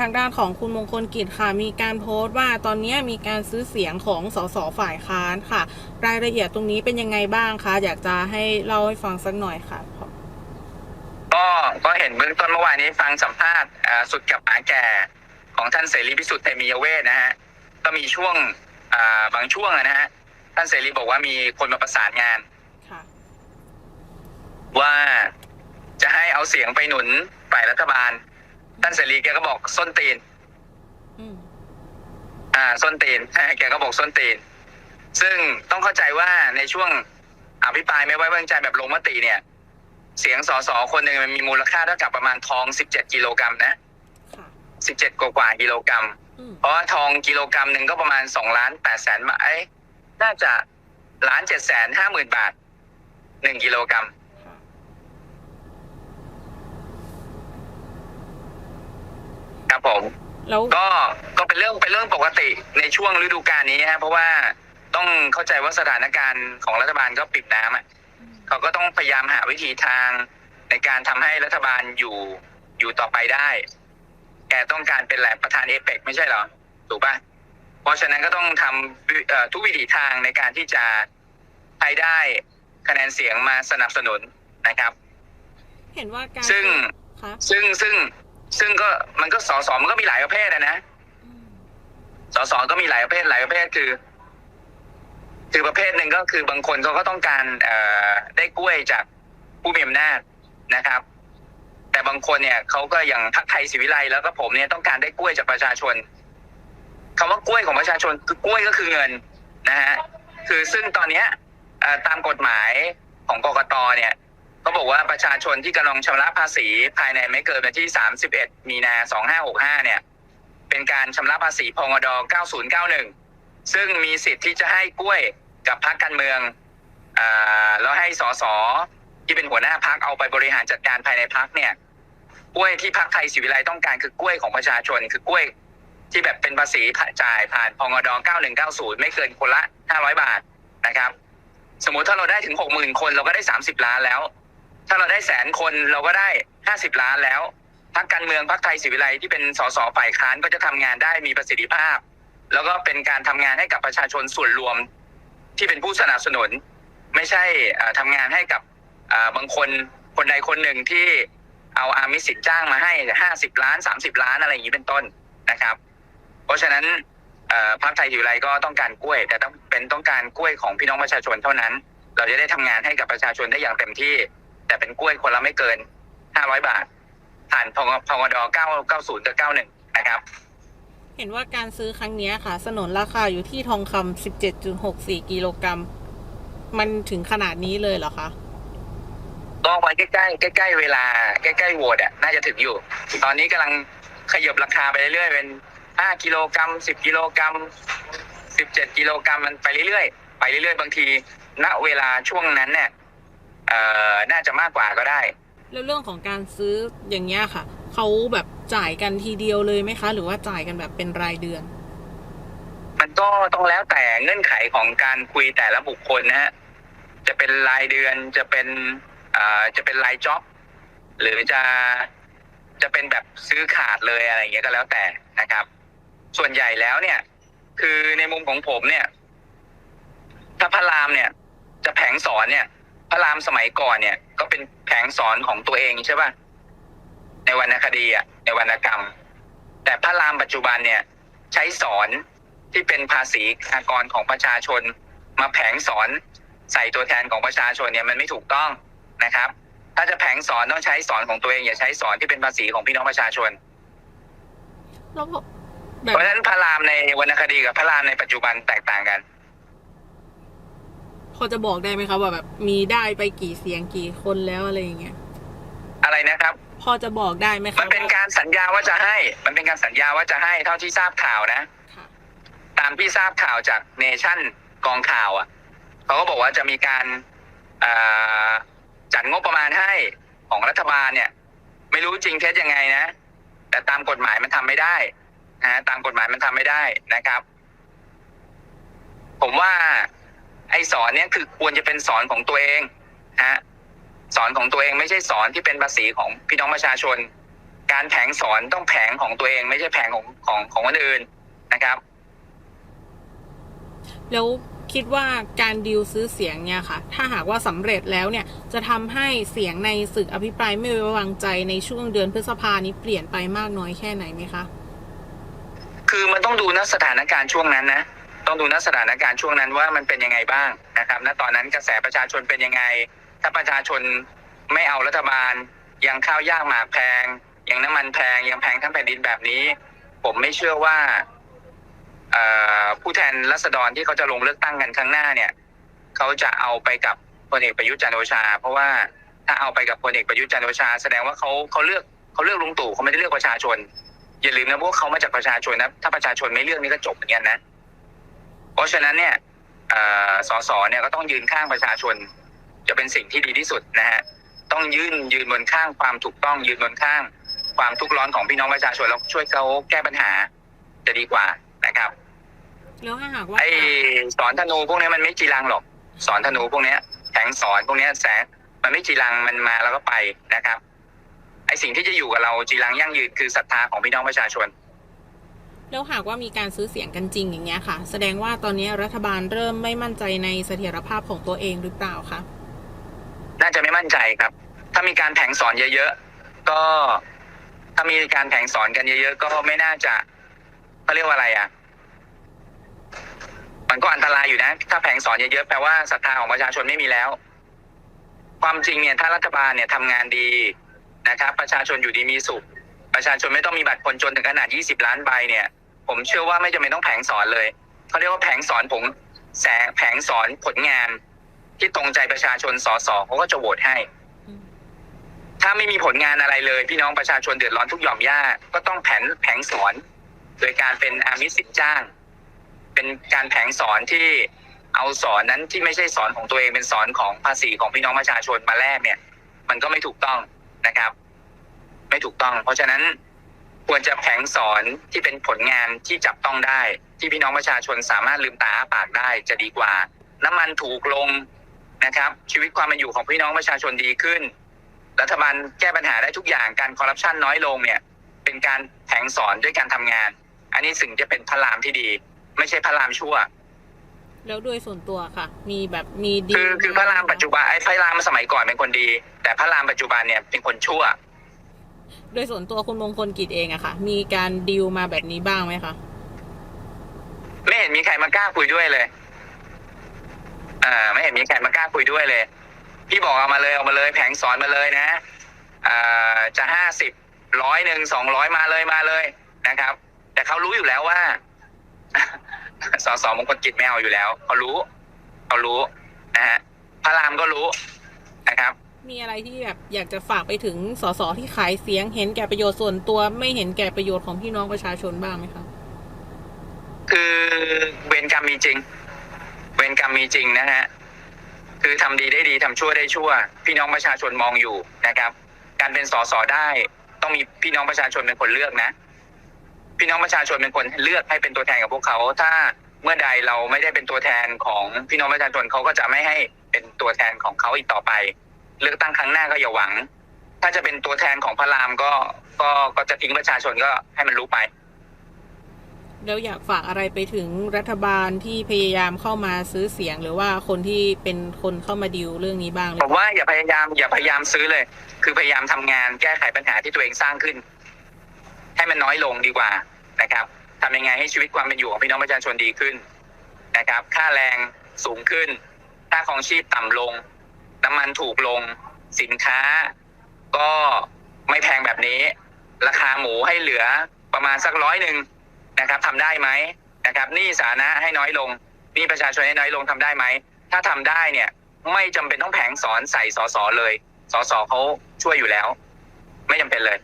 ทางด้านของคุณมงคลกิจค่ะ มีการโพสต์ว่าตอนนี้มีการซื้อเสียงของสสฝ่ายค้านค่ะ รายละเอียดตรงนี้เป็นยังไงบ้างคะ อยากจะให้เล่าให้ฟังสักหน่อยค่ะก็ก็เห็นเบื้องต้นเมื่อวานนี้ฟังสัมภาษณ์อ่าสุดกับหมาแก่ของท่านเสรีพิสุทธิ์เตมียเวทนะฮะก็มีช่วงอ่าบางช่วงอะนะฮะท่านเสรีบอกว่ามีคนมาประสานงานค่ะว่าจะให้เอาเสียงไปหนุนฝ่ายรัฐบาล ท่านเสรีแกก็บอกส้นตีน อืมอ่า ส้นตีน แกก็บอกส้นตีน ซึ่งต้องเข้าใจว่าในช่วงอภิปรายไม่ไว้วางใจแบบลงมติเนี่ย เสียงสสคนหนึ่งมันมีมูลค่าเท่ากับประมาณทอง17กิโลกรัมนะค่ะ17กว่ากว่ากิโลกรัม อืมเพราะว่าทองกิโลกรัมหนึ่งก็ประมาณ2ล้าน8แสนบาทเอ้ยน่าจะล้าน7แสนห้าหมื่นบาทหนึ่งกิโลกรัม ค่ะครับผมแล้วก็ก็เป็นเรื่องเป็นเรื่องปกติในช่วงฤดูกาลนี้ฮะเพราะว่าต้องเข้าใจว่าสถานการณ์ของรัฐบาลก็ปิดน้ำอะเขาก็ต้องพยายามหาวิธีทางในการทำให้รัฐบาลอยู่อยู่ต่อไปได้ แกต้องการเป็นแหละประธานเอเปกไม่ใช่เหรอถูกปะเพราะฉะนั้นก็ต้องทำวิเอ่อทุกวิถีทางในการที่จะให้ได้คะแนนเสียงมาสนับสนุนนะครับ เห็นว่าการซึ่งค่ะซึ่งซึ่ง ซึ่งก็มันก็สอสอมันก็มีหลายประเภทนะนะอืมสสก็มีหลายประเภทหลายประเภทคือ คือประเภทหนึ่งก็คือบางคนเขาก็ต้องการเอ่อได้กล้วยจากผู้มีอำนาจนะครับ แต่บางคนเนี่ยเขาก็อย่างพรรคไทยศิวิไลแล้วก็ผมเนี่ยต้องการได้กล้วยจากประชาชนคำว่ากล้วยของประชาชนคือกล้วยก็คือเงินนะฮะคือซึ่งตอนเนี้ยเอ่อตามกฎหมายของกกตเนี่ย เขาบอกว่าประชาชนที่กำลังชำระภาษีภายในไม่เกินวันที่ 31 มีนา 2565 เนี่ย เป็นการชำระภาษีพงด9091 ซึ่งมีสิทธิ์ที่จะให้กล้วยกับพรรคการเมืองอ่าแล้วให้สสที่เป็นหัวหน้าพรรคเอาไปบริหารจัดการภายในพรรคเนี่ย กล้วยที่พรรคไทยศิวิไลต้องการคือกล้วยของประชาชน คือกล้วยที่แบบเป็นภาษีจ่ายผ่านพงด9190 ไม่เกินคนละ 500 บาทนะครับ สมมติถ้าเราได้ถึง 60,000 คนเราก็ได้ 30 ล้านแล้ว ถ้าเราได้แสนคนเราก็ได้50ล้านแล้วพรรคการเมืองพรรคไทยศิวิไลที่เป็นสสฝ่ายค้านก็จะทำงานได้มีประสิทธิภาพ แล้วก็เป็นการทำงานให้กับประชาชนส่วนรวม ที่เป็นผู้สนับสนุน ไม่ใช่เอ่อทำงานให้กับบางคนคนใดคนหนึ่งที่เอาอามิสสินจ้างมาให้ห้าสิบล้านสามสิบล้านอะไรอย่างนี้เป็นต้นนะครับ เพราะฉะนั้นพรรคไทยศิวิไลก็ต้องการกล้วย แต่ต้องเป็นต้องการกล้วยของพี่น้องประชาชนเท่านั้น เราจะได้ทำงานให้กับประชาชนได้อย่างเต็มที่ แต่เป็นกล้วยคนละไม่เกินห้าร้อยบาท ผ่านพงพงด990กับ91นะครับ เห็นว่าการซื้อครั้งเนี้ยค่ะ สนนราคาอยู่ที่ทองคำ17.64กิโลกรัม มันถึงขนาดนี้เลยเหรอคะก็ไว้ใกล้ๆใกล้ๆเวลาใกล้ๆโหวตอะน่าจะถึงอยู่ ตอนนี้กำลังขยับราคาไปเรื่อยๆเป็น5กิโลกรัม10กิโลกรัม17กิโลกรัมมันไปเรื่อยๆไปเรื่อยๆ บางที ณเวลาช่วงนั้นเนี่ย เอ่อน่าจะมากกว่าก็ได้ แล้วเรื่องของการซื้ออย่างเงี้ยค่ะเขาแบบจ่ายกันทีเดียวเลยไหมคะ หรือว่าจ่ายกันแบบเป็นรายเดือน มันก็ต้องแล้วแต่เงื่อนไขของการคุยแต่ละบุคคลนะฮะจะเป็นรายเดือนจะเป็นเอ่อจะเป็นรายจ็อบหรือจะจะเป็นแบบซื้อขาดเลยอะไรอย่างเงี้ยก็แล้วแต่นะครับ ส่วนใหญ่แล้วเนี่ย คือในมุมของผมเนี่ย ถ้าพระรามเนี่ย จะแผงสอนเนี่ย พระรามสมัยก่อนเนี่ย ก็เป็นแผงสอนของตัวเองใช่ป่ะในวรรณคดีอะในวรรณกรรม แต่พระรามปัจจุบันเนี่ย ใช้สอนที่เป็นภาษีอากรของประชาชน มาแผงสอนใส่ตัวแทนของประชาชนเนี่ยมันไม่ถูกต้องนะครับ ถ้าจะแผงสอนต้องใช้สอนของตัวเอง อย่าใช้สอนที่เป็นภาษีของพี่น้องประชาชนแล้วพอแบเพบราะฉะนั้นพระรามในวรรณคดีกับพระรามในปัจจุบันแตกต่างกันพ อจะบอกได้ไหมคะว่าแบบมีได้ไปกี่เสียงกี่คนแล้วอะไรอย่างเงี้ยอะไรนะครับ พอจะบอกได้ไหมคะมันเป็นการสัญญาว่าจะให้ มันเป็นการสัญญาว่าจะให้เท่าที่ทราบข่าวนะค่ะตามที่ทราบข่าวจากเนชั่นกองข่าวอะเขาก็บอกว่าจะมีการเอ่อจัดงบประมาณให้ของรัฐบาลเนี่ย ไม่รู้จริงเท็จยังไงนะ แต่ตามกฎหมายมันทำไม่ได้นะฮะตามกฎหมายมันทำไม่ได้นะครับ ผมว่า ไอ้สอนเนี่ยคือควรจะเป็นสอนของตัวเองฮะสอนของตัวเองไม่ใช่สอนที่เป็นภาษีของพี่น้องประชาชน การแผงสอนต้องแผงของตัวเอง ไม่ใช่แผงของของของคนอื่นนะครับ แล้วคิดว่าการดีลซื้อเสียงเนี่ยค่ะ ถ้าหากว่าสำเร็จแล้วเนี่ย จะทำให้เสียงในศึกอภิปรายไม่ไว้วางใจในช่วงเดือนพฤษภานี้เปลี่ยนไปมากน้อยแค่ไหนไหมคะ คือมันต้องดูณสถานการณ์ช่วงนั้นนะ ต้องดูณสถานการณ์ช่วงนั้นว่ามันเป็นยังไงบ้างนะครับณตอนนั้นกระแสประชาชนเป็นยังไง ถ้าประชาชนไม่เอารัฐบาล ยังข้าวยากหมากแพง ยังน้ำมันแพง ยังแพงทั้งแผ่นดินแบบนี้ ผมไม่เชื่อว่าผู้แทนรัษฎรที่เขาจะลงเลือกตั้งกันครั้งหน้าเนี่ยเขาจะเอาไปกับพลเอกประยุทธ์จันโอชา เพราะว่าถ้าเอาไปกับพลเอกประยุทธ์จันโอชา แสดงว่าเขาเขาเลือกเขาเลือกลุงตู่เขาไม่ได้เลือกประชาชน อย่าลืมนะพวกเขามาจากประชาชนนะถ้าประชาชนไม่เลือกนี่ก็จบเหมือนกันนะ ราะฉะนั้นเนี่ยเอ่อสสเนี่ยก็ต้องยืนข้างประชาชน จะเป็นสิ่งที่ดีที่สุดนะฮะต้องยืนยืนบนข้างความถูกต้องยืนบนข้าง ความทุกข์ร้อนของพี่น้องประชาชนแล้วช่วยเขาแก้ปัญหาจะดีกว่านะครับแล้วถ้าหากว่าไอ้สอนธนูพวกนี้มันไม่จีรังหรอก สอนธนูพวกเนี้ยแผงสอนพวกเนี้ยแสงมันไม่จีรังมันมาแล้วก็ไปนะครับ ไอ้สิ่งที่จะอยู่กับเราจีรังยั่งยืนคือศรัทธาของพี่น้องประชาชน แล้วหากว่ามีการซื้อเสียงกันจริงอย่างเงี้ยค่ะ แสดงว่าตอนนี้รัฐบาลเริ่มไม่มั่นใจในเสถียรภาพของตัวเองหรือเปล่าคะน่าจะไม่มั่นใจครับ ถ้ามีการแผงสอนเยอะๆ ก็ถ้ามีการแผงสอนกันเยอะๆ ก็ไม่น่าจะเขาเรียกว่าอะไรอะ มันก็อันตรายอยู่นะ ถ้าแผงสอนเยอะๆ แปลว่าศรัทธาของประชาชนไม่มีแล้ว ความจริงเนี่ย ถ้ารัฐบาลเนี่ยทำงานดีนะครับ ประชาชนอยู่ดีมีสุข ประชาชนไม่ต้องมีบัตรคนจนถึงขนาด 20 ล้านใบเนี่ย ผมเชื่อว่าไม่จำเป็นต้องแผงสอนเลยเขาเรียกว่าแผงสอนผงแสงแผงสอนผลงาน ที่ตรงใจประชาชนสสเขาก็จะโหวตให้อืมถ้าไม่มีผลงานอะไรเลย พี่น้องประชาชนเดือดร้อนทุกหย่อมย่าก็ต้องแผนแผงสอน โดยการเป็นอามิสสินจ้าง เป็นการแผงสอนที่เอาสอนนั้นที่ไม่ใช่สอนของตัวเองเป็นสอนของภาษีของพี่น้องประชาชนมาแลกเนี่ย มันก็ไม่ถูกต้องนะครับ ไม่ถูกต้อง เพราะฉะนั้น ควรจะแผงสอนที่เป็นผลงานที่จับต้องได้ ที่พี่น้องประชาชนสามารถลืมตาอ้าปากได้จะดีกว่า น้ำมันถูกลงนะครับ ชีวิตความเป็นอยู่ของพี่น้องประชาชนดีขึ้น รัฐบาลแก้ปัญหาได้ทุกอย่างการคอร์รัปชันน้อยลงเนี่ย เป็นการแผงสอนด้วยการทำงาน อันนี้สิ่งจะเป็นพระรามที่ดี ไม่ใช่พระรามชั่ว แล้วโดยส่วนตัวค่ะ มีแบบมีดีลคือคือพระรามปัจจุบันไอ้พระรามสมัยก่อนเป็นคนดี แต่พระรามปัจจุบันเนี่ยเป็นคนชั่ว โดยส่วนตัวคุณมงคลกิจเองอะค่ะ มีการดีลมาแบบนี้บ้างไหมคะ ไม่เห็นมีใครมากล้าคุยด้วยเลยอ่าไม่เห็นมีใครมากล้าคุยด้วยเลย พี่บอกเอามาเลยเอามาเลย แผงสอนมาเลยนะอ่าจะห้าสิบร้อยหนึ่งสองร้อยมาเลยมาเลยนะครับ แต่เขารู้อยู่แล้วว่าสอสอมงคลกิจไม่เอาอยู่แล้วเขารู้เขารู้นะฮะพระรามก็รู้ มีอะไรที่แบบอยากจะฝากไปถึงสสที่ขายเสียงเห็นแก่ประโยชน์ส่วนตัวไม่เห็นแก่ประโยชน์ของพี่น้องประชาชนบ้างไหมคะคือเวรกรรมมีจริง เวรกรรมมีจริงนะฮะคือทำดีได้ดีทำชั่วได้ชั่ว พี่น้องประชาชนมองอยู่นะครับ การเป็นสสได้ต้องมีพี่น้องประชาชนเป็นคนเลือกนะ พี่น้องประชาชนเป็นคนเลือกให้เป็นตัวแทนกับพวกเขา ถ้าเมื่อใดเราไม่ได้เป็นตัวแทนของพี่น้องประชาชนเขาก็จะไม่ให้เป็นตัวแทนของเขาอีกต่อไป เลือกตั้งครั้งหน้าก็อย่าหวัง ถ้าจะเป็นตัวแทนของพระรามก็ก็ก็จะทิ้งประชาชนก็ให้มันรู้ไปแล้วอยากฝากอะไรไปถึงรัฐบาลที่พยายามเข้ามาซื้อเสียง หรือว่าคนที่เป็นคนเข้ามาดิวเรื่องนี้บ้างเลยผมว่าอย่าพยายาม อย่าพยายามซื้อเลย คือพยายามทำงานแก้ไขปัญหาที่ตัวเองสร้างขึ้น ให้มันน้อยลงดีกว่านะครับทำยังไงให้ชีวิตความเป็นอยู่ของพี่น้องประชาชนดีขึ้นนะครับ ค่าแรงสูงขึ้นค่าของชีพต่ำลง น้ำมันถูกลง สินค้า ก็ไม่แพงแบบนี้ ราคาหมูให้เหลือประมาณสักร้อยหนึ่งนะครับทำได้ไหมนะครับหนี้สาธารณะให้น้อยลงหนี้ประชาชนให้น้อยลงทำได้ไหมถ้าทำได้เนี่ย ไม่จำเป็นต้องแผงสอนใส่สอสอเลยสอสอเขาช่วยอยู่แล้ว ไม่จำเป็นเลย